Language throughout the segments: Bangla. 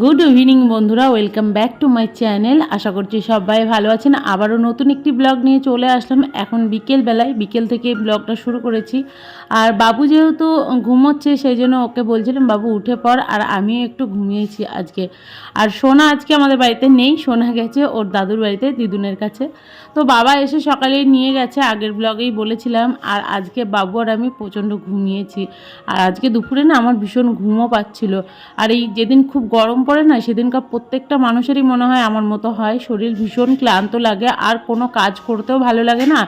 Good evening বন্ধুরা। Welcome back to my channel আশা করছি সবাই ভালো আছেন। আবারও নতুন একটি ব্লগ নিয়ে চলে আসলাম। এখন বিকেল বেলায়, বিকেল থেকে ব্লগটা শুরু করেছি। আর বাবু যেহেতু ঘুমোচ্ছে, সেই জন্য ওকে বলছিলাম, বাবু, উঠে পর আর আমিও একটু ঘুমিয়েছি আজকে। আর সোনা আজকে আমাদের বাড়িতে নেই। সোনা গেছে ওর দাদুর বাড়িতে, দিদুনের কাছে। তো বাবা এসে সকালেই নিয়ে গেছে। আগের ব্লগেই বলেছিলাম। আর আজকে বাবু আর আমি প্রচণ্ড ঘুমিয়েছি। আর আজকে দুপুরে না আমার ভীষণ ঘুমও পাচ্ছিল। আর এই যেদিন খুব গরম পড়ে না, সেদিনকার প্রত্যেকটা মানুষেরই মনে হয় আমার মতো হয়। শরীর ভীষণ ক্লান্ত লাগে, আর কোনো কাজ করতেও ভালো লাগে না।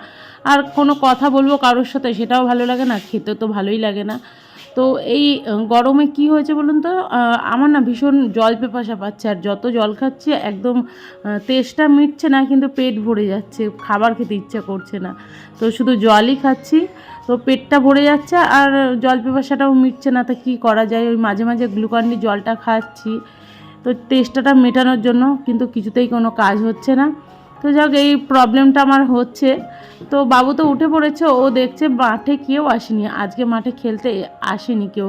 আর কোনো কথা বলব কারোর সাথে, সেটাও ভালো লাগে না, খেতে তো ভালোই লাগে না। তো এই গরমে কি হয়েছে বলুন তো? আমার না ভীষণ জল পেপাসা পাচ্ছে, আর যত জল খাচ্ছি একদম তেষ্টা মিটছে না, কিন্তু পেট ভরে যাচ্ছে, খাবার খেতে ইচ্ছা করছে না। তো শুধু জলই খাচ্ছি, তো পেটটা ভরে যাচ্ছে, আর জল পেপাসাটাও মিটছে না, তা কী করা যায়? ওই মাঝে মাঝে গ্লুকন্ডি জলটা খাচ্ছি। তো তেষ্টাটা মেটানোর জন্য কিন্তু কিছুতেই কোনো কাজ হচ্ছে না। তো যাক, এই প্রবলেমটা আমার হচ্ছে। তো বাবু তো উঠে পড়েছে, ও দেখছে মাঠে কেউ আসেনি। আজকে মাঠে খেলতে আসেনি কেউ।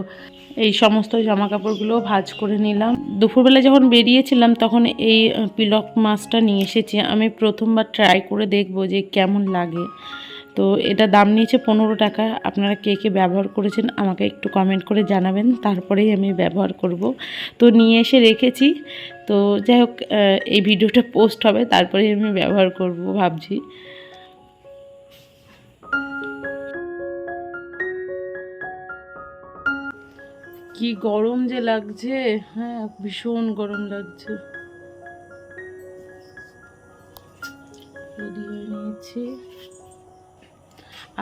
এই সমস্ত জামা কাপড়গুলো ভাঁজ করে নিলাম। দুপুরবেলা যখন বেরিয়েছিলাম, তখন এই পিলক মাছটা নিয়ে এসেছি। আমি প্রথমবার ট্রাই করে দেখব যে কেমন লাগে। তো এটা দাম নিয়েছে পনেরো টাকা। আপনারা কে কে ব্যবহার করেছেন আমাকে একটু কমেন্ট করে জানাবেন, তারপরেই আমি ব্যবহার করব। তো নিয়ে এসে রেখেছি। তো যাই হোক এই ভিডিওটা পোস্ট হবে তারপরে আমি ব্যবহার করব ভাবছি। কি গরম যে লাগছে হ্যাঁ ভীষণ গরম লাগছে। নিয়েছি।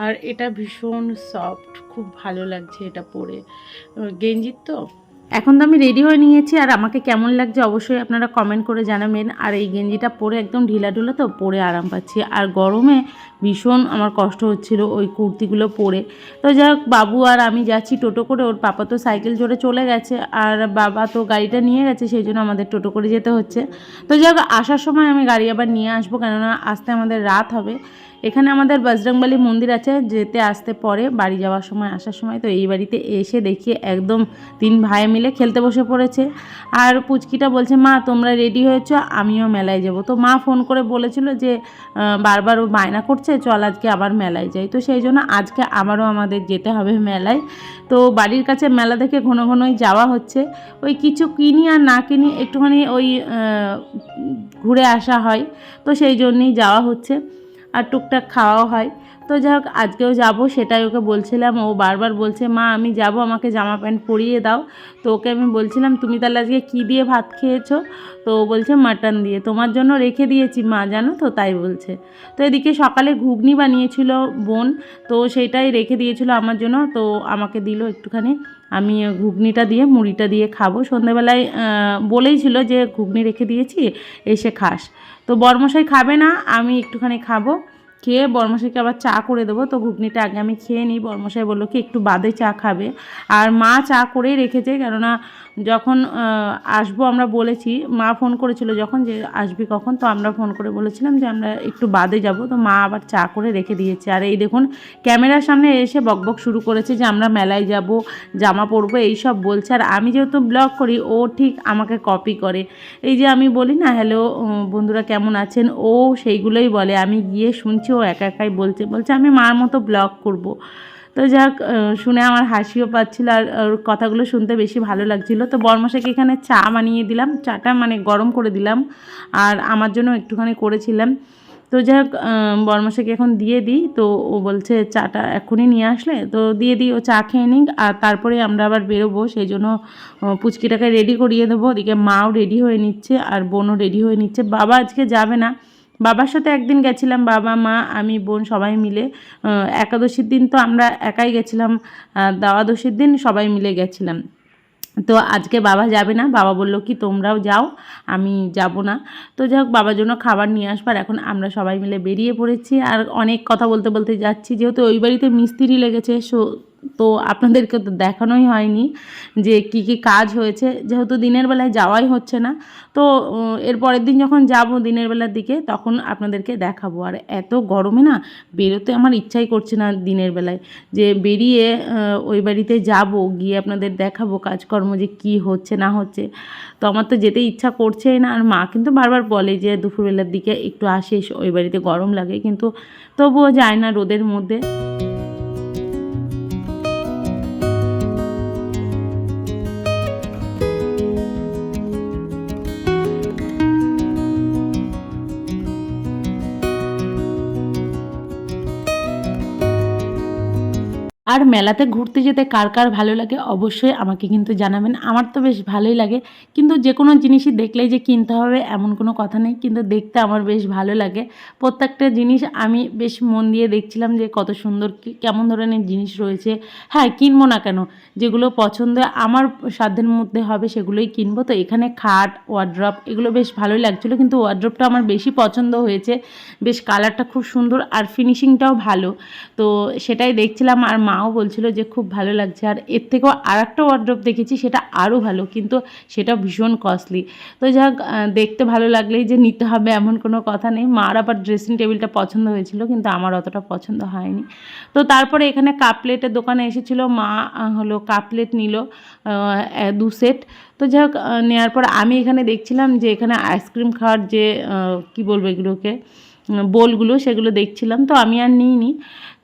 আর এটা ভীষণ সফট খুব ভালো লাগছে এটা পরে। গেঞ্জির তো? এখন তো আমি রেডি হয়ে নিয়েছি আর আমাকে কেমন লাগছে অবশ্যই আপনারা কমেন্ট করে জানাবেন। আর এই গেঞ্জিটা পরে একদম ঢিলা ঢুলা তো, পরে আরাম পাচ্ছি। আর গরমে ভীষণ আমার কষ্ট হচ্ছিল ওই কুর্তিগুলো পরে। তো যাই হোক, বাবু আর আমি যাচ্ছি টোটো করে, ওর পাপা তো সাইকেল জোরে চলে গেছে আর বাবা তো গাড়িটা নিয়ে গেছে, সেই জন্য আমাদের টোটো করে যেতে হচ্ছে। তো যাই হোক, আসার সময় আমি গাড়ি আবার নিয়ে আসব, কেননা আসতে আমাদের রাত হবে। এখানে আমাদের বজরংবলী মন্দির আছে, যেতে আসতে পরে, বাড়ি যাওয়ার সময়, আসার সময়, তো এই বাড়িতে এসে দেখি একদম তিন ভাই মিলে খেলতে বসে পড়েছে। আর পুচকিটা বলছে, মা, তোমরা রেডি হয়েছো? আমিও মেলায় যাব। তো মা ফোন করে বলেছিল যে বারবার ও বায়না করছে, চল আজকে আবার মেলায় যাই। তো সেই জন্য আজকে আবারও আমাদের যেতে হবে মেলায়। তো বাড়ির কাছে মেলা দেখে ঘন ঘনই যাওয়া হচ্ছে। ওই কিছু কিনি আর না কিনি একটুখানি ওই ঘুরে আসা হয়। তো সেই জন্যেই যাওয়া হচ্ছে। আর টুকটাক খাওয়াও হয়। তো যাই হোক, আজকেও যাব, সেটাই ওকে বলছিলাম। ও বারবার বলছে, মা, আমি যাব, আমাকে জামা প্যান্ট পরিয়ে দাও। তো ওকে আমি বলছিলাম, তুমি তাহলে আজকে কী দিয়ে ভাত খেয়েছো? তো ও বলছে, মাটন দিয়ে। তোমার জন্য রেখে দিয়েছি মা, জানো তো, তাই বলছে। তো এদিকে সকালে ঘুগনি বানিয়েছিল বোন, তো সেইটাই রেখে দিয়েছিল আমার জন্য। তো আমাকে দিল একটুখানি আমি ঘুগনিটা দিয়ে মুড়িটা দিয়ে খাব। সন্ধ্যেবেলায় আহ, বলেই ছিল যে ঘুগনি রেখে দিয়েছি এসে খাস। তো বরমশাই খাবে না আমি একটুখানি খাব। খেয়ে বর্মশাইকে আবার চা করে দেবো। তো ঘুগনিটা আগে আমি খেয়ে নিই। বর্মশাই বলল, কি একটু বাদে চা খাবে? আর মা চা করেই রেখেছে। কেননা যখন আসব আমরা বলেছি, মা ফোন করেছিল যখন যে আসবি কখন, তো আমরা ফোন করে বলেছিলাম যে আমরা একটু বাদে যাব। তো মা আবার চা করে রেখে দিয়েছে। আর এই দেখুন, ক্যামেরার সামনে এসে বকবক শুরু করেছে যে আমরা মেলায় যাব, জামা পরবো এইসব বলছে। আর আমি যেহেতু ব্লগ করি, ও ঠিক আমাকে কপি করে। এই যে আমি বলি না, হ্যালো বন্ধুরা কেমন আছেন? ও সেইগুলোই বলে। আমি গিয়ে শুনছি ও একা একাই বলছে বলছে, আমি মার মতো ব্লগ করব। তো যাক শুনে আমার হাসিও পাচ্ছিল আর ওর কথাগুলো শুনতে বেশি ভালো লাগছিল। তো বর্মশাকে এখানে চা বানিয়ে দিলাম, চাটা মানে গরম করে দিলাম আর আমার জন্য একটুখানি করেছিলাম। তো যাই হোক বর্মশাকে এখন দিয়ে দিই। তো ও বলছে, চাটা এখনই নিয়ে আসলে? তো দিয়ে দিই, ও চা খেয়ে নিক আর তারপরে আমরা আবার বেরোবো। সেই জন্য পুচকিটাকে রেডি করিয়ে দেবো। ওদিকে মাও রেডি হয়ে নিচ্ছে আর বোনও রেডি হয়ে নিচ্ছে। বাবা আজকে যাবে না। বাবার সাথে একদিন গেছিলাম, বাবা, মা, আমি, বোন সবাই মিলে। একাদশীর দিন তো আমরা একাই গেছিলাম দ্বাদশীর দিন সবাই মিলে গেছিলাম। তো আজকে বাবা যাবে না, বাবা বলল কি, তোমরাও যাও, আমি যাব না। তো যাই হোক, বাবার জন্য খাবার নিয়ে আসবার, এখন আমরা সবাই মিলে বেরিয়ে পড়েছি। আর অনেক কথা বলতে বলতে যাচ্ছি, যেহেতু ওই বাড়িতে মিস্ত্রি লেগেছে, সো তো আপনাদেরকে তো দেখানোই হয়নি যে কি কি কাজ হয়েছে। যেহেতু দিনের বেলায় যাওয়াই হচ্ছে না, তো এর পরের দিন যখন যাব দিনের বেলার দিকে, তখন আপনাদেরকে দেখাবো। আর এত গরমে না বেরোতে আমার ইচ্ছাই করছে না দিনের বেলায়। যে বেরিয়ে ওই বাড়িতে যাব, গিয়ে আপনাদের দেখাবো কাজকর্ম যে কি হচ্ছে, না হচ্ছে। তো আমার তো যেতে ইচ্ছা করছেই না। আর মা কিন্তু বারবার বলে যে দুপুরবেলার দিকে একটু আসিস, ওই বাড়িতে গরম লাগে। কিন্তু তবুও যায় না রোদের মধ্যে। আর মেলাতে ঘুরতে যেতে কার কার ভালো লাগে অবশ্যই আমাকে কিন্তু জানাবেন। আমার তো বেশ ভালোই লাগে। কিন্তু যে কোনো জিনিসই দেখলেই যে কিনতে হবে এমন কোনো কথা নেই। কিন্তু দেখতে আমার বেশ ভালো লাগে। প্রত্যেকটা জিনিস আমি বেশ মন দিয়ে দেখছিলাম যে কত সুন্দর কেমন ধরনের জিনিস রয়েছে। হ্যাঁ কিনবো না কেন? যেগুলো পছন্দ, আমার সাধ্যের মধ্যে হবে সেগুলোই কিনবো। তো এখানে খাট ওয়ার্ড্রপ এগুলো বেশ ভালোই লাগছিল। কিন্তু ওয়ার্ড্রপটা আমার বেশি পছন্দ হয়েছে। বেশ কালারটা খুব সুন্দর আর ফিনিশিংটাও ভালো। তো সেটাই দেখছিলাম। আর মাও বলছিল যে খুব ভালো লাগছে। আর এর থেকেও আর একটা ওয়ার্ড্রপ দেখেছি, সেটা আরও ভালো, কিন্তু সেটা ভীষণ কস্টলি তো যাক দেখতে ভালো লাগলেই যে নিতে হবে এমন কোনো কথা নেই। মার আবার ড্রেসিং টেবিলটা পছন্দ হয়েছিল, কিন্তু আমার অতটা পছন্দ হয়নি। তো তারপরে এখানে কাপ প্লেটের দোকানে এসেছিল, মা হলো কাপ প্লেট নিল দু সেট তো যাই হোক নেওয়ার পর আমি এখানে দেখছিলাম যে এখানে আইসক্রিম খাওয়ার যে কি বলব এগুলোকে বোলগুলো সেগুলো দেখছিলাম। তো আমি আর নিইনি।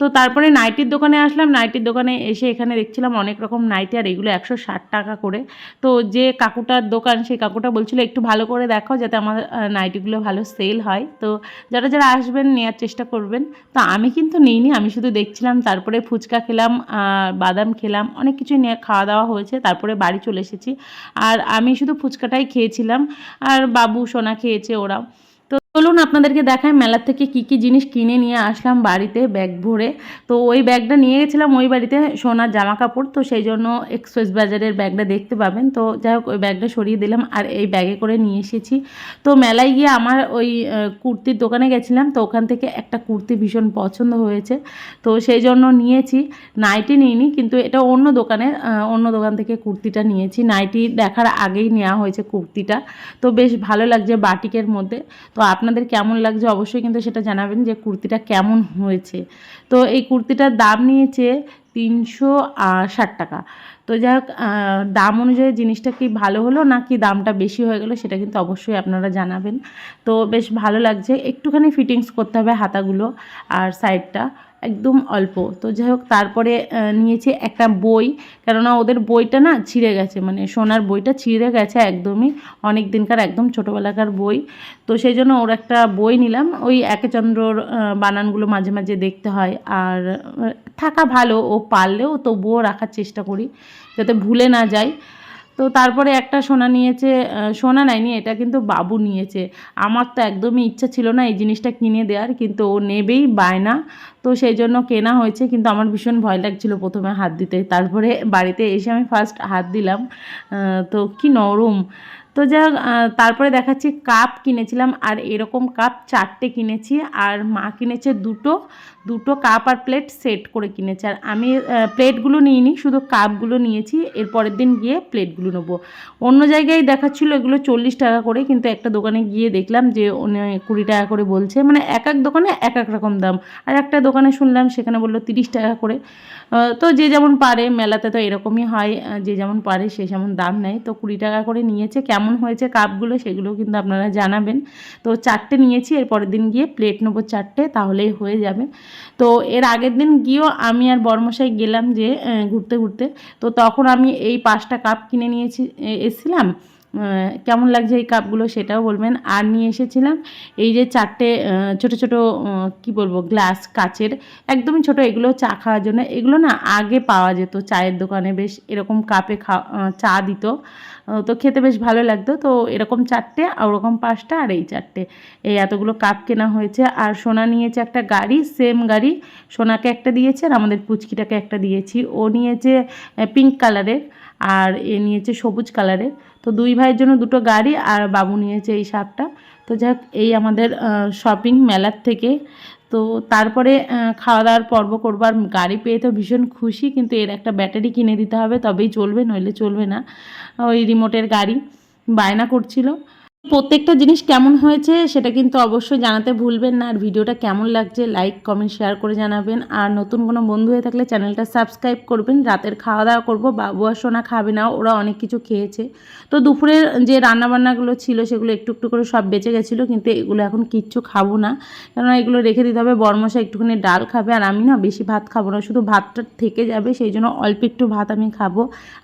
তো তারপরে নাইটির দোকানে আসলাম। নাইটির দোকানে এসে এখানে দেখছিলাম অনেক রকম নাইটি আর এগুলো একশো ষাট টাকা করে। তো যে কাকুটার দোকান, সেই কাকুটা বলছিল, একটু ভালো করে দেখাও যাতে আমার নাইটিগুলো ভালো সেল হয়। তো যারা যারা আসবেন নেওয়ার চেষ্টা করবেন। তো আমি কিন্তু নিইনি। আমি শুধু দেখছিলাম, তারপরে ফুচকা খেলাম বাদাম খেলাম, অনেক কিছুই নিয়ে খাওয়া দাওয়া হয়েছে। তারপরে বাড়ি চলে এসেছি। আর আমি শুধু ফুচকাটাই খেয়েছিলাম। আর বাবু, সোনা খেয়েছে ওরাও। তো চলুন আপনাদেরকে দেখায় মেলার থেকে কি কি জিনিস কিনে নিয়ে আসলাম বাড়িতে ব্যাগ ভরে। তো ওই ব্যাগটা নিয়ে গেছিলাম, ওই বাড়িতে সোনার জামা কাপড় তো সেই জন্য এক্সপ্রেস বাজারের ব্যাগটা দেখতে পাবেন। তো যাই হোক, ওই ব্যাগটা সরিয়ে দিলাম আর এই ব্যাগে করে নিয়ে এসেছি। তো মেলায় গিয়ে আমার ওই কুর্তির দোকানে গেছিলাম। তো ওখান থেকে একটা কুর্তি ভীষণ পছন্দ হয়েছে। তো সেই জন্য নিয়েছি। নাইটি নিইনি, কিন্তু এটা অন্য দোকানে অন্য দোকান থেকে কুর্তিটা নিয়েছি। নাইটি দেখার আগেই নেওয়া হয়েছে কুর্তিটা। তো বেশ ভালো লাগছে বাটিকের মধ্যে। তো আপনাদের কেমন লাগছে অবশ্যই কিন্তু সেটা জানাবেন যে কুর্তিটা কেমন হয়েছে। তো এই কুর্তিটার দাম নিয়েছে তিনশো ষাট টাকা। তো যাই হোক দাম অনুযায়ী জিনিসটা কি ভালো হলো না কি দামটা বেশি হয়ে গেলো সেটা কিন্তু অবশ্যই আপনারা জানাবেন। তো বেশ ভালো লাগছে। একটুখানি ফিটিংস করতে হবে হাতাগুলো আর সাইডটা একদম অল্প। তো যাই হোক, তারপরে নিয়েছি একটা বই। কেননা ওদের বইটা না ছিঁড়ে গেছে মানে সোনার বইটা ছিঁড়ে গেছে একদমই অনেক দিনকার একদম ছোটোবেলাকার বই। তো সেই জন্য ওর একটা বই নিলাম। ওই একেচন্দ্রর বানানগুলো মাঝে মাঝে দেখতে হয়। আর থাকা ভালো, ও পারলেও তবুও রাখার চেষ্টা করি, যাতে ভুলে না যায় তো তারপরে একটা সোনা নিয়েছে সোনা নেয়নি, এটা কিন্তু বাবু নিয়েছে। আমার তো একদমই ইচ্ছা ছিল না এই জিনিসটা কিনে দেওয়ার, কিন্তু ও নেবেই বায়না তো সেই জন্য কেনা হয়েছে, কিন্তু আমার ভীষণ ভয় লাগছিল প্রথমে হাত দিতে। তারপরে বাড়িতে এসে আমি ফার্স্ট হাত দিলাম। তো কি নরম। তো যা তারপরে দেখাচ্ছি কাপ কিনেছিলাম, আর এরকম কাপ চারটে কিনেছি, আর মা কিনেছে দুটো দুটো কাপ আর প্লেট সেট করে কিনেছে। আর আমি প্লেটগুলো নিইনি, শুধু কাপগুলো নিয়েছি, এর পরের দিন গিয়ে প্লেটগুলো নেব। অন্য জায়গায় দেখাচ্ছিল, এগুলো চল্লিশ টাকা করে, কিন্তু একটা দোকানে গিয়ে দেখলাম যে কুড়ি টাকা করে বলছে মানে এক এক দোকানে এক এক রকম দাম। আর একটা দোকানে শুনলাম, সেখানে বলল তিরিশ টাকা করে। তো যে যেমন পারে, মেলাতে তো এরকমই হয় যে যেমন পারে, সে যেমন দাম নেয়। তো কুড়ি টাকা করে নিয়েছে, কেমন হয়েছে কাপগুলো সেগুলো কিন্তু আপনারা জানাবেন। তো চারটে নিয়েছি, এর পরের দিন গিয়ে প্লেট নেব চারটে, তাহলেই হয়ে যাবে। তো এর আগের দিন গিয়েও আমি আর বর্মশাই গেলাম যে ঘুরতে ঘুরতে। তো তখন আমি এই পাঁচটা কাপ কিনে নিয়েছি এসেছিলাম। কেমন লাগছে এই কাপগুলো সেটাও বলবেন। আর নিয়ে এসেছিলাম এই যে চারটে ছোট ছোট কি বলব, গ্লাস কাচের, একদমই ছোট, এগুলো চা খাওয়ার জন্য। এগুলো না আগে পাওয়া যেত চায়ের দোকানে, বেশ এরকম কাপে চা দিত। তো খেতে বেশ ভালো লাগতো। তো এরকম চারটে, আর ওরকম পাঁচটা, আর এই চারটে। এই এতগুলো কাপ কেনা হয়েছে। আর সোনা নিয়েছে একটা গাড়ি, সেম গাড়ি। সোনাকে একটা দিয়েছে আর আমাদের পুচকিটাকে একটা দিয়েছি। ও নিয়েছে পিঙ্ক কালারের। আর এ নিয়েছে সবুজ কালারের। তো দুই ভাইয়ের জন্য দুটো গাড়ি আর বাবু নিয়েছে এই সাপটা। তো যাক, এই আমাদের শপিং মেলার থেকে। তো তারপরে খাওয়া দাওয়ার পর্ব করবার গাড়ি পেয়ে তো ভীষণ খুশি, কিন্তু এর একটা ব্যাটারি কিনে দিতে হবে। তবেই চলবে, নইলে চলবে না। ওই রিমোটের গাড়ি বায়না করছিল। প্রত্যেকটা জিনিস কেমন হয়েছে সেটা কিন্তু অবশ্যই জানাতে ভুলবেন না। আর ভিডিওটা কেমন লাগছে লাইক কমেন্ট শেয়ার করে জানাবেন। আর নতুন কোনো বন্ধু হয়ে থাকলে চ্যানেলটা সাবস্ক্রাইব করবেন। রাতের খাওয়া দাওয়া করব, বাবু আর সোনা খাবে না, ওরা অনেক কিছু খেয়েছে। তো দুপুরের যে রান্নাবান্নাগুলো ছিল সেগুলো একটু একটু করে সব বেঁচে গেছিল, কিন্তু এগুলো এখন কিচ্ছু খাব না। কেননা এগুলো রেখে দিতে হবে বরমশা একটুখানি ডাল খাবে। আর আমি না বেশি ভাত খাব না, শুধু ভাতটা থেকে যাবে, সেই জন্য অল্প একটু ভাত আমি খাব।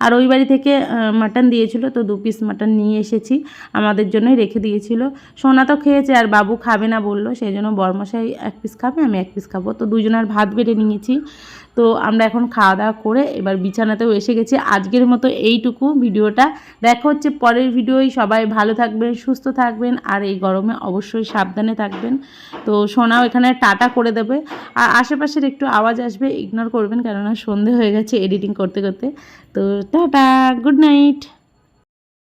আর ওই বাড়ি থেকে মাটন দিয়েছিল, তো দু পিস মাটন নিয়ে এসেছি। আমাদের জন্যই রেখে দিয়েছিল। সোনা তো খেয়েছে আর বাবু খাবে না বলল, সেই জন্য বরমশাই এক পিস খাবে, আমি এক পিস খাব। তো দুজনের ভাত বেড়ে নিয়েছি। তো আমরা এখন খাওয়া দাওয়া করে এবার বিছানাতেও এসে গেছি। আজকের মতো এইটুকু ভিডিওটা। দেখা হচ্ছে পরের ভিডিওই। সবাই ভালো থাকবেন, সুস্থ থাকবেন, আর এই গরমে অবশ্যই সাবধানে থাকবেন। তো সোনাও এখানে টাটা করে দেবে। আর আশেপাশের একটু আওয়াজ আসবে ইগনোর করবেন, কেননা সন্ধে হয়ে গেছে এডিটিং করতে করতে। তো টাটা গুড নাইট